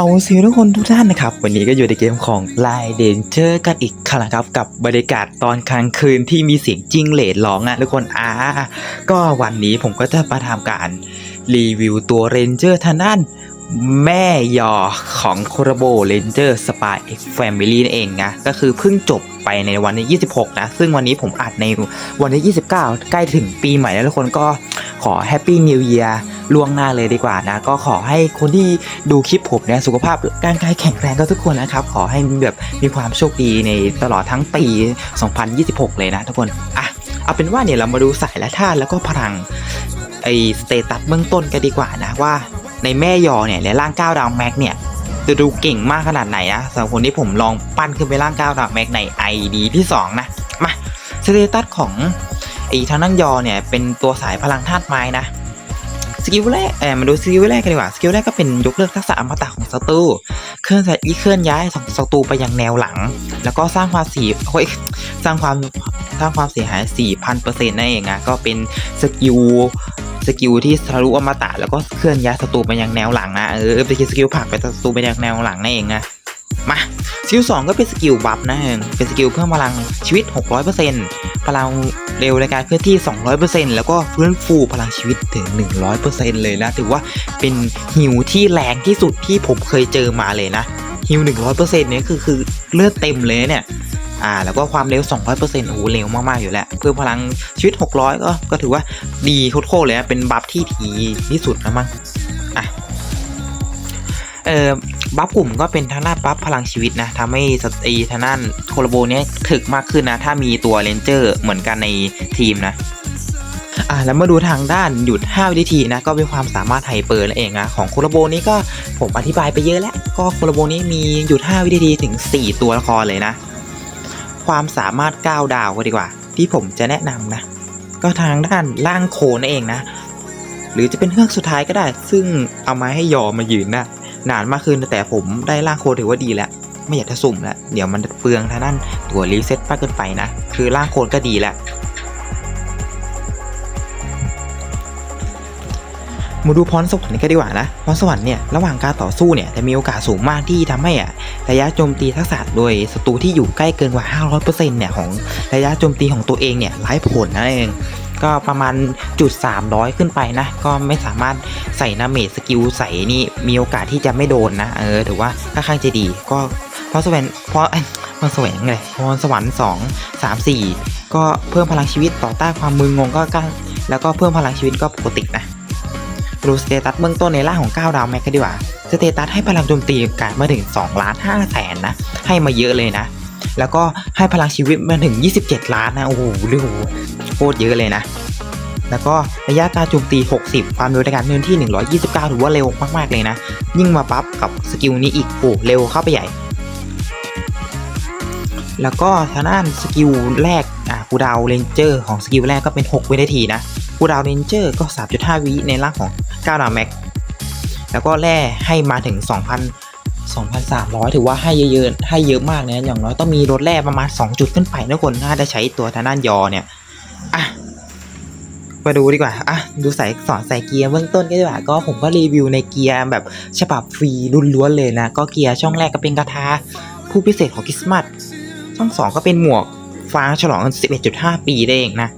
าสิทุกคนทุกท่านนะครับ วันนี้ก็อยู่ในเกมของ Line Danger กันอีกครั้งครับ กับบรรยากาศตอนกลางคืนที่มีเสียงจิ้งเหลนร้องอะทุกคนอ่าก็วันนี้ผมก็จะมาทำการรีวิวตัวเรนเจอร์ทางด้าน แม่ยอของโครโบเรนเจอร์สปายเอ็กแฟมิลี่นั่นเองนะก็คือเพิ่งจบไปในวันที่ 26 นะ ซึ่งวันนี้ผมอัดในวันที่ 29 ใกล้ถึงปีใหม่แล้วทุกคนก็ขอแฮปปี้นิว e ย r ล่วงหน้าเลยดีกว่านะ ก็ขอให้คนที่ดูคลิปผมเนี่ยสุขภาพร่างกายแข็งแรงก็ทุกคนนะครับ ขอให้แบบมีความโชคดีในตลอดทั้งปี 2026 เลยนะทุกคน อะ เอาเป็นว่าเนี่ยเรามาดูสายและธาตุแล้วก็พลังไอสเตตัสเบื้องต้นกันดีกว่านะว่า ในแม่ยอเนี่ยและร่างก้าวดาวแม็กเนี่ยจะดูเก่งมากขนาดไหนนะสำหรับคนที่ผมลองปั้นขึ้นไปร่างก้าวดาวแม็กใน ID ที่ 2 นะ มาสเตตัสของไอ้ทางนั่งยอเนี่ยเป็นตัวสายพลังธาตุไม้นะสกิลแรกเออมาดูสกิลแรกกันดีกว่าสกิลแรกก็เป็นยกเลิกทักษะอมตะของศัตรูเคลื่อนย้ายเคลื่อนย้ายศัตรูไปยังแนวหลัง แล้วก็สร้างความเสียเฮ้ยสร้างความสร้างความเสียหาย 4,000%นั่นเองนะก็เป็นสกิล สกิลที่ทะลุอมตะแล้วก็เคลื่อนย้ายศัตรูไปยังแนวหลังนะเออเป็นสกิลผักไปศัตรูไปยังแนวหลังนั่นเองนะมาสกิล2ก็เป็นสกิลบัฟนะเองเป็นสกิลเพิ่มพลังชีวิต 600%พลังเร็วในการเคลื่อนที่ 200%แล้วก็ฟื้นฟูพลังชีวิตถึง 100%เลยนะถือว่าเป็นฮิวที่แรงที่สุดที่ผมเคยเจอมาเลยนะฮิว100%เนี่ยคือคือเลือดเต็มเลยเนี่ย อ่าแล้วก็ความเร็ว 200%โอ้โหเร็วมากๆอยู่แล้วเพิ่มพลังชีวิต 600 ก็ก็ถือว่าดีโคตรเลยนะเป็นบัฟที่ดีที่สุดนะมั้งอะเอ่อบัฟกลุ่มก็เป็นทางด้านบัฟพลังชีวิตนะทำให้สตีทางด้านโคโลโบเนี้ยถึกมากขึ้นนะ ถ้ามีตัวเลนเจอร์เหมือนกันในทีมนะอ่าแล้วมาดูทางด้านหยุด5วินาทีนะก็เป็นความสามารถไฮเปอร์นั่นเองนะของโคโลโบนี้ก็ผมอธิบายไปเยอะแล้ว ก็โคโลโบนี้มีหยุด5วินาทีถึง 4 ตัวละครเลยนะ ความสามารถ 9 ดาวก็ดีกว่า ที่ผมจะแนะนำนะ ก็ทางด้านล่างโคนนั่นเองนะ หรือจะเป็นเครื่องสุดท้ายก็ได้ ซึ่งเอามาให้ยอมายืนนะนานมากขึ้นแต่ผมได้ล่างโคนถือว่าดีแล้วไม่อยากจะสุ่มแล้วเดี๋ยวมันเปลืองทางด้านตัวรีเซ็ตมากเกินไปนะ คือล่างโคนก็ดีแล้ว มาดูพรสวรรค์กันดีกว่านะพรสวรรค์เนี่ยระหว่างการต่อสู้เนี่ยจะมีโอกาสสูงมากที่ทำให้อะระยะโจมตีทักษะโดยศัตรูที่อยู่ใกล้เกินกว่า 500%เนี่ยของระยะโจมตีของตัวเองเนี่ยไร้ผลนั่นเองก็ประมาณจุด300 ขึ้นไปนะ ก็ไม่สามารถใส่นาเมจสกิลใส่นี่มีโอกาสที่จะไม่โดนนะ เออถือว่าค่อนข้างจะดีก็เพราะสวรรค์เพราะพรสวรรค์ไงพรสวรรค์2 3 4 ก็เพิ่มพลังชีวิตต่อต้านความมึนงงก็ก็แล้วก็เพิ่มพลังชีวิตก็ปกตินะ ดูสเตตัสเบื้องต้นในล่างของ 9 ดาวแม็กกันดีกว่า สเตตัสให้พลังโจมตีการมาถึง2ล้าน5แสนนะ ให้มาเยอะเลยนะ แล้วก็ให้พลังชีวิตมาถึง 27 ล้านนะ โอ้โหเโคตรเยอะเลยนะ แล้วก็ระยะการโจมตี 60 ความเร็วในการเดินที่ 129 ถือว่าเร็วมากๆเลยนะ ยิ่งมาปั๊บกับสกิลนี้อีกโอ้เร็วเข้าไปใหญ่ แล้วก็ทางด้านสกิลแรกอ่ากูดาวเรนเจอร์ของสกิลแรกก็เป็น 6 วินาทีนะ กูดาวเรนเจอร์ก็ 3.5 วิในร่างของ9ดาวแม็ก แล้วก็แร่ให้มาถึง 2,000 2,300 ถือว่าให้เยอะๆ ให้เยอะมากนะอย่างน้อยต้องมีรถแร่ประมาณ 2 จุดขึ้นไปนะคนน่าจะใช้ตัวทางด้านยอเนี่ย อะ มาดูดีกว่า อะ ดูสายสอนใส่เกียร์เบื้องต้นก็ดีกว่า ก็ผมก็รีวิวในเกียร์แบบฉบับฟรีรุ่นล้วนเลยนะ ก็เกียร์ช่องแรกก็เป็นกระทาผู้พิเศษของคริสต์มาส ช่องสองก็เป็นหมวกฟางฉลอง 11.5 ปีได้เองนะ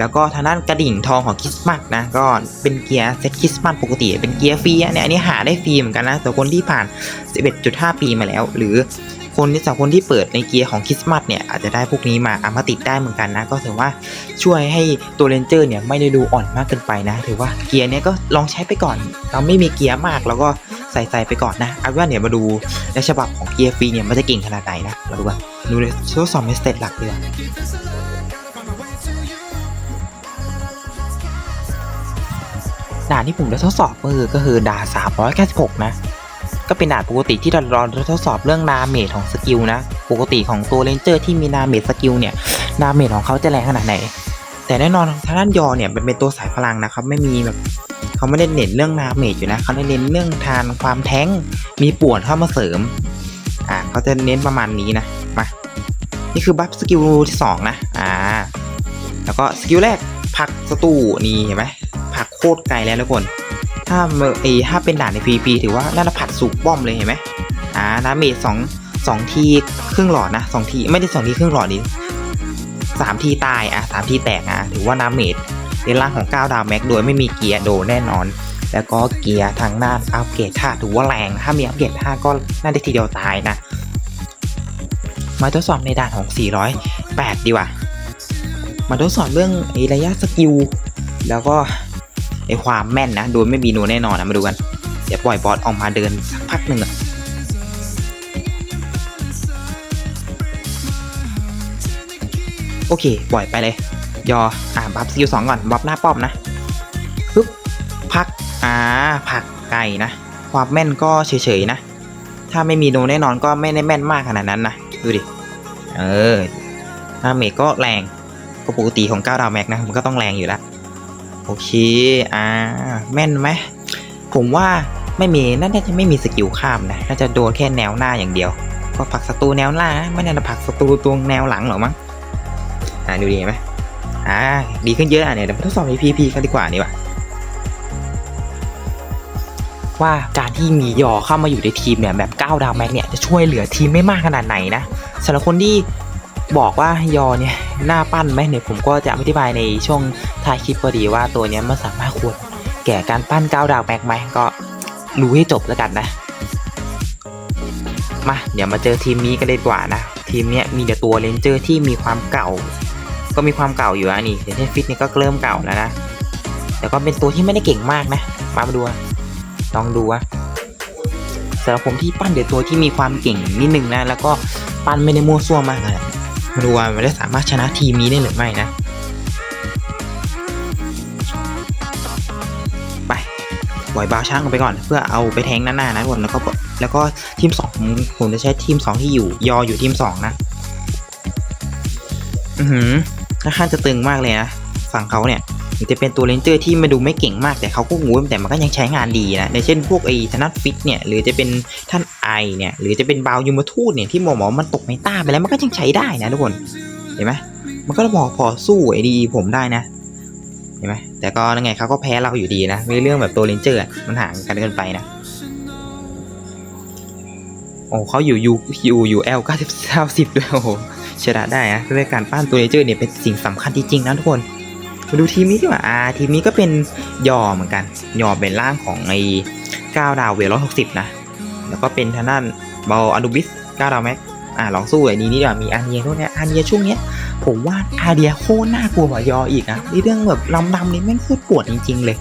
แล้วก็ทางด้านกระดิ่งทองของคริสต์มาสนะก็เป็นเกียร์เซ็ตคริสต์มาสปกติ เป็นเกียร์ฟรีเนี่ยอันนี้หาได้ฟรีเหมือนกันนะแต่คนที่ผ่าน 11.5 ปีมาแล้ว หรือคนที่สาวคนที่เปิดในเกียร์ของคริสต์มาสเนี่ยอาจจะได้พวกนี้มาเอามาติดได้เหมือนกันนะ ก็ถือว่าช่วยให้ตัวเรนเจอร์เนี่ยไม่ได้ดูอ่อนมากเกินไปนะ ถือว่าเกียร์เนี้ยก็ลองใช้ไปก่อน เราไม่มีเกียร์มากแล้วก็ใส่ใส่ไปก่อนนะเอาว่าเนี่ยมาดูในฉบับของเกียร์ฟรีเนี่ยมันจะเก่งขนาดไหนนะมาดูกันดูเลยทดสอบเมสเตจหลักดีกว่า ด่านที่ผมจะทดสอบก็คือก็คือด่าน396 นะ ก็เป็นด่านปกติที่เราเราทดสอบเรื่องนาเมจของสกิลนะ ปกติของตัวเลนเจอร์ที่มีนาเมจสกิลเนี่ย นาเมจของเขาจะแรงขนาดไหน แต่แน่นอนทางด้านยอเนี่ยมันเป็นตัวสายพลังนะครับ ไม่มีแบบเขาไม่ได้เน้นเรื่องนาเมจอยู่นะเขาได้เน้นเรื่องทานความแท้งมีป่วนเข้ามาเสริม อ่าเขาจะเน้นประมาณนี้นะ มา นี่คือบัฟสกิลที่สองนะ อ่า แล้วก็สกิลแรกผลักศัตรูนี่เห็นไหมักโคตรไกลแล้วทุกคน ถ้าเอเอถ้าเป็นด่านใน PVP ถือว่าน่าจะผัดสุกป้อมเลยเห็นไหมอ่าดาเมจสองสองทีครึ่งหลอดนะสองทีไม่ได้สองทีครึ่งหลอดดิสามทีตายอะสามทีแตกอะถือว่าดาเมจในร่างของ9ดาวแม็กโดยไม่มีเกียร์โดนแน่นอน แล้วก็เกียร์ทางด้าอัปเกรดค่าถือว่าแรงถ้ามีอัปเกรด5ก็น่าจะทีเดียวตายนะ มาทดสอบในด่านของ 408 ดีกว่า มาทดสอบเรื่องระยะสกิลแล้วก็ ไอความแม่นนะ โดยไม่มีโนแน่นอนนะมาดูกัน เดี๋ยวปล่อยบอสออกมาเดินสักพักหนึ่งอะโอเค ปล่อยไปเลย ยอ อ่าบัฟสกิลสองก่อน บัฟหน้าป้อมนะปึ๊บพัก อ่า ผักไก่นะ ความแม่นก็เฉยๆนะ ถ้าไม่มีโนแน่นอนก็ไม่ได้แม่นมากขนาดนั้นนะ ดูดิ เออดาเมก็แรง ก็ปกติของ9ดาวแม็กนะ มันก็ต้องแรงอยู่แล้ว โอเค อ่า แม่นไหม ผมว่าไม่มี น่าจะไม่มีสกิลข้ามนะ น่าจะโดนแค่แนวหน้าอย่างเดียว ก็ผลักศัตรูแนวหน้า ไม่น่าจะผลักศัตรูตรงแนวหลังหรอมั้ง อ่าดูดีไหมอ่า ดีขึ้นเยอะอะเนี่ยเดี๋ยวทดสอบใน PVP กันดีกว่านี่ว่ะว่าการที่มียอเข้ามาอยู่ในทีมเนี่ยแบบ9ดาวแม็กเนี่ยจะช่วยเหลือทีมไม่มากขนาดไหนนะสำหรับคนที่ บอกว่ายอเนี่ยหน้าปั้นไหมเนี่ยผมก็จะอธิบายในช่วงท้ายคลิปพอดีว่าตัวเนี้ยมันสามารถควรแก่การปั้น9ดาวแม็กไหมก็รู้ให้จบแล้วกันนะ มาเดี๋ยวมาเจอทีมนี้กันเลยดีกว่านะทีมเนี้ยมีแต่ตัวเลนเจอร์ที่มีความเก่า ก็มีความเก่าอยู่อะนี่เดี๋ยวเทฟิตนี่ก็เริ่มเก่าแล้วนะแต่ก็เป็นตัวที่ไม่ได้เก่งมากนะ มามาดูลองดูว่าสำหรับผมที่ปั้นเดี๋ยวตัวที่มีความเก่งนิดนึงนะแล้วก็ปั้นไม่ได้มั่วซั่วมากนะ มาดูว่ามันได้สามารถชนะทีมนี้ได้หรือไม่นะ ไปปล่อยบาวช่างไปก่อน เพื่อเอาไปแทงหน้าๆนะทุกคนแล้วก็แล้วก็ทีมสองผมจะใช้ทีมสองที่อยู่ยออยู่ทีมสองนะ อือหือค่อนข้างจะตึงมากเลยนะฝั่งเขาเนี่ย ถึงจะเป็นตัวเลนเจอร์ที่มาดูไม่เก่งมากแต่เขาก็งูแต่มันก็ยังใช้งานดีนะในเช่นพวกไอ้ธนัทฟิตเนี่ยหรือจะเป็นท่านไอเนี่ยหรือจะเป็นบาวยมาทูตเนี่ยที่หมอหมอมันตกในต้าไปแล้วมันก็ยังใช้ได้นะทุกคนเห็นไหมมันก็พอพอสู้ไอ้ดีผมได้นะเห็นไหมแต่ก็ยังไงเขาก็แพ้เราอยู่ดีนะในเรื่องแบบตัวเลนเจอร์มันห่างกันเกินไปนะโอ้เขาอยู่ยูยูยูเอลเก้าสิบเก้าสิบด้วยโอ้ชนะได้นะด้วยการปั้นตัวเลนเจอร์เนี่ยเป็นสิ่งสำคัญจริงๆนะทุกคน มาดูทีมนี้ดีกว่าอ่าทีมนี้ก็เป็นยอเหมือนกัน ยอเป็นร่างของไอ้9ดาวเวลร้อยหกสิบนะ แล้วก็เป็นทางด้านบอลอนุบิส9ดาวแม็กอ่าลองสู้ไอ้นี้นี่ดีกว่ามีอาเนียพวกเนี้ยอาเนียช่วงเนี้ยผมว่าอาเดียโคตรน่ากลัวกว่ายออีกนะในเรื่องแบบลำนำนี่แม่งโคตรปวดจริงๆเลย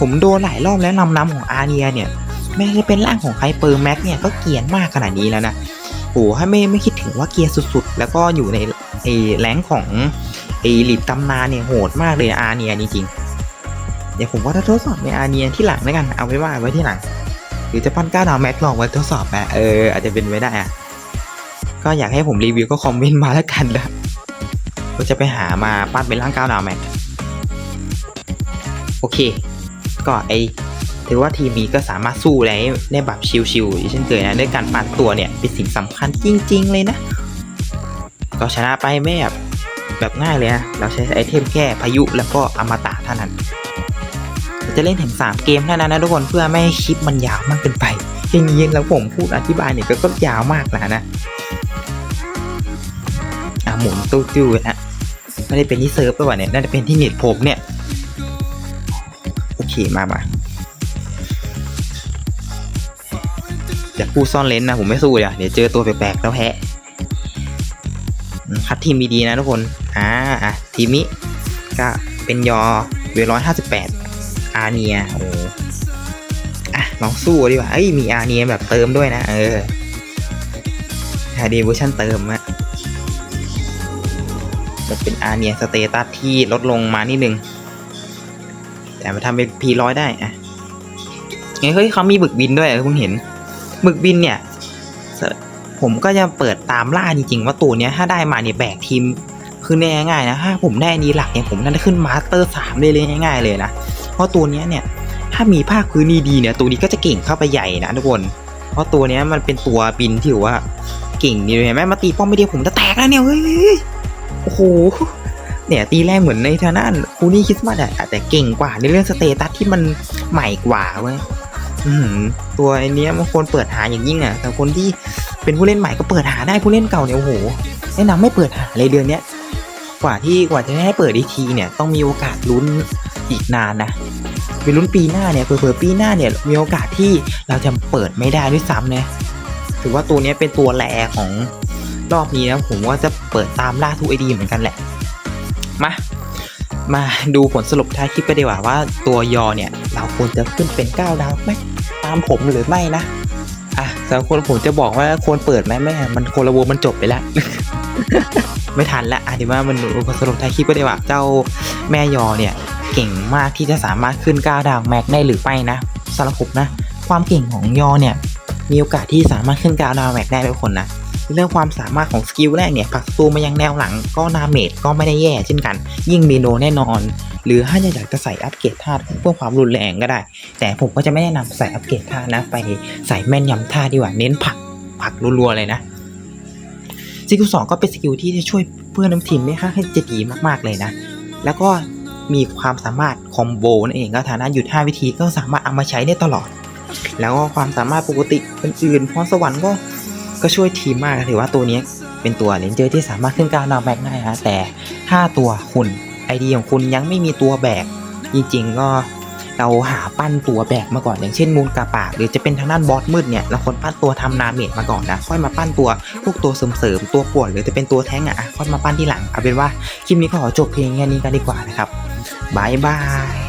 ผมโดนหลายรอบแล้วลำนำของอาเนียเนี่ยแม้จะเป็นร่างของไฮเปอร์แม็กเนี่ยก็เกียนมากขนาดนี้แล้วนะโอ้ให้ไม่ไม่คิดถึงว่าเกียร์สุดๆ แล้วก็อยู่ในไอ้แรงของ ไอลิดตำนานเนี่ยโหดมากเลยอาเนียจริง เดี๋ยวผมว่าถ้าทดสอบในอาเนียที่หลังแล้วกันเอาไว้ว่าไว้ที่หลัง หรือจะปั้นก้าดาวแม็กลองไว้ทดสอบนะเอออาจจะเป็นไปได้อะก็อยากให้ผมรีวิวก็คอมเมนต์มาแล้วกันนะก็จะไปหามาปั้นเป็นร่างก้าวดาวแม็กโอเค ก็ไอถือว่าทีมนี้ก็สามารถสู้ได้ได้แบบชิวๆอย่างเช่นเคยนะด้วยการปั้นตัวเนี่ยเป็นสิ่งสำคัญจริง ๆ เลยนะ ก็ชนะไปไม่แบบ แบบง่ายเลยนะเราใช้ไอเทมแค่พายุแล้วก็อมตะเท่านั้นจะเล่นถึง 3 เกมเท่านั้นนะทุกคนเพื่อไม่ให้คลิปมันยาวมากเกินไปอย่างนี้แล้วผมพูดอธิบายเนี่ยก็ก็ยาวมากแล้วนะอะหมุนตู้ตู้วนะไม่ได้เป็นที่เซิร์ฟหรือเปล่าเนี่ยน่าจะเป็นที่เน็ตผมเนี่ยโอเคมามาอย่าพูดซ่อนเลนนะผมไม่สู้เลยอะเดี๋ยวเจอตัวแปลกๆแล้วแพ้ คัดทีมดีๆนะทุกคน อ่าอะทีมนี้ก็เป็นยอเวร้อยห้าสิบแปดอาเนียโอ้อะลองสู้ดีกว่า เอ้ยมีอาเนียแบบเติมด้วยนะ เออฮาดีเวอร์ชันเติมอะจะเป็นอาเนียสเตตัสที่ลดลงมานิดนึง แต่มาทำเป็นพีร้อยได้อะเฮ้ยเขามีบึกบินด้วยคุณเห็น บึกบินเนี่ย ผมก็จะเปิดตามล่าจริงๆว่าตัวเนี้ยถ้าได้มาเนี่ยแบกทีมคือแน่ง่ายนะถ้าผมได้นี้หลักเนี่ยผมน่าจะขึ้นมาสเตอร์สามได้เลยง่าย ๆ เลยนะเพราะตัวเนี้ยเนี่ยถ้ามีภาคพื้นดีๆเนี่ยตัวนี้ก็จะเก่งเข้าไปใหญ่นะทุกคน เพราะตัวเนี้ยมันเป็นตัวบินที่ว่าเก่งดีเลยเห็นไหมมาตีป้อมไม่เดียวผมจะแตกแล้วเนี่ยเฮ้ยโอ้โหเนี่ยตีแรงเหมือนในทางด้านคูนี่คริสต์มาสอะแต่เก่งกว่าในเรื่องสเตตัสที่มันใหม่กว่าเว้ยตัวไอเนี้ยมันควรเปิดหาอย่างยิ่งอะแต่คนที่ เป็นผู้เล่นใหม่ก็เปิดหาได้ผู้เล่นเก่าเนี่ยโอ้โหแนะนำไม่เปิดหาเลยเดือนเนี้ยกว่าที่กว่าจะได้เปิดอีกทีเนี่ยต้องมีโอกาสลุ้นอีกนานนะไปลุ้นปีหน้าเนี่ยเผื่อปีหน้าเนี่ยมีโอกาสที่เราจะเปิดไม่ได้ด้วยซ้ำเนี่ยถือว่าตัวนี้เป็นตัวแรของรอบนี้นะผมว่าจะเปิดตามล่าทุกไอดีเหมือนกันแหละมามาดูผลสรุปท้ายคลิปไปดีกว่าว่าตัวยอเนี่ยเราควรจะขึ้นเป็น 9 ดาวไหมตามผมหรือไม่นะ อะสำหรับคนผมจะบอกว่าควรเปิดไหมแม่ มันโคนละวงมันจบไปแล้ว ไม่ทันละอะเดี๋ยวว่ามันดูผลสรุปท้ายคลิปไปดีกว่าเจ้าแม่ยอเนี่ย เก่งมากที่จะสามารถขึ้นดาวดาวแม็กได้หรือไม่นะสำหรับผมนะ ความเก่งของยอเนี่ย มีโอกาสที่สามารถขึ้นดาวดาวแม็กได้ทุกคนนะ เรื่องความสามารถของสกิลแรกเนี่ยผักศัตรูมายังแนวหลังก็นาเมจก็ไม่ได้แย่เช่นกัน ยิ่งมีโนแน่นอน หรือถ้าอยากจะใส่อัปเกรดท่าเพื่อความรุนแรงก็ได้ แต่ผมก็จะไม่แนะนำใส่อัปเกรดท่านะ ไปใส่แม่นยำท่าดีกว่าเน้นผักผักรัวๆเลยนะสกิลสองก็เป็นสกิลที่จะช่วยเพื่อนน้ำทีมได้ค่อนข้างจะดีมากๆเลยนะ แล้วก็มีความสามารถคอมโบนั่นเองก็ฐานะหยุด 5 วิธีก็สามารถเอามาใช้ได้ตลอด แล้วก็ความสามารถปกติอื่นๆพรสวรรค์ก็ ก็ช่วยทีมมากถือว่าตัวนี้เป็นตัวเลนเจอร์ที่สามารถขึ้นการดาวแบกได้นะแต่ถ้าตัวคุณไอเดียของคุณยังไม่มีตัวแบก จริงๆก็เราหาปั้นตัวแบกมาก่อนอย่างเช่นมูลกาปากหรือจะเป็นทางด้านบอสมืดเนี่ยเราควรปั้นตัวทำนาเมจมาก่อนนะค่อยมาปั้นตัวพวกตัวเสริมๆตัวปวนหรือจะเป็นตัวแท้งอะค่อยมาปั้นที่หลังเอาเป็นว่าคลิปนี้ก็ขอจบเพียงแค่นี้กันดีกว่านะครับบายบาย